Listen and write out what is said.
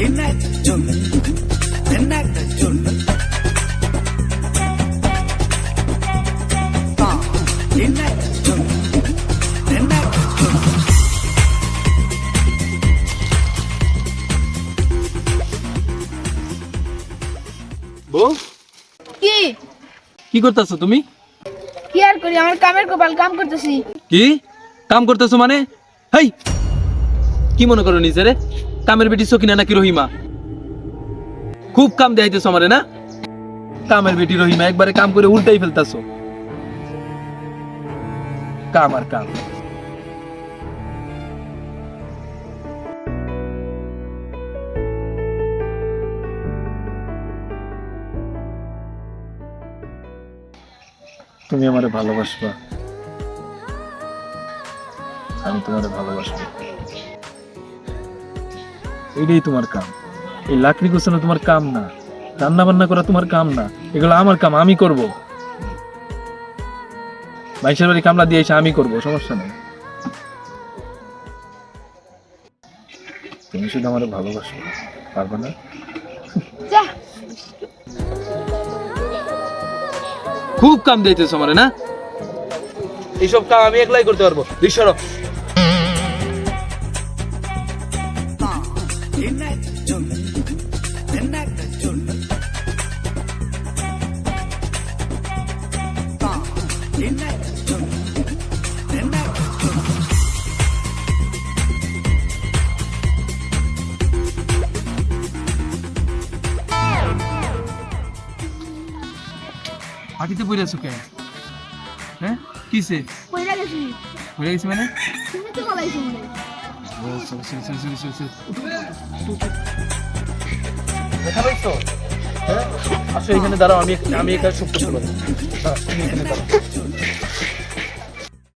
என்னத்த কি? কি করতেছো তুমি? কি আর করি? আমার কামের কপাল কাম করতেছি। কি? কাম করতেছো মানে? হেই! কি মনে করো নিজেরে? কামের বেটি সকিনা নাকি রহিমা? খুব কাম দেখাইতেছো আমারে, না? কামের বেটি রহিমা, একবারে কাম করে উল্টাই ফেলতাছো। কাম আর কাম। তুমি আমারে ভালোবাসবা। আমি তোমারে ভালোবাসবো। এটাই তোমার কাম। এই লাকড়ি গোছানো তোমার কাম না রান্না বান্না করা তোমার কাম না এগুলো আমার কাম আমি করব। বাইশের বাড়ি কামলা দিয়ে এসে আমি করব সমস্যা নেই। তুমি শুধু আমার ভালোবাসো পারবে না? খুব কাম দিতেছো আমারে না? এইসব কাম আমি একলাই করতে পারব। হাতিতে পড়ে আছো কে? হ্যাঁ? কিসে? কইরা গেছি। পড়ে গেছি মানে? তুমি তো বলাইছো মনে আসো এখানে দাঁড়াও আমি আমি এখানে সব করতে এখানে দাঁড়াও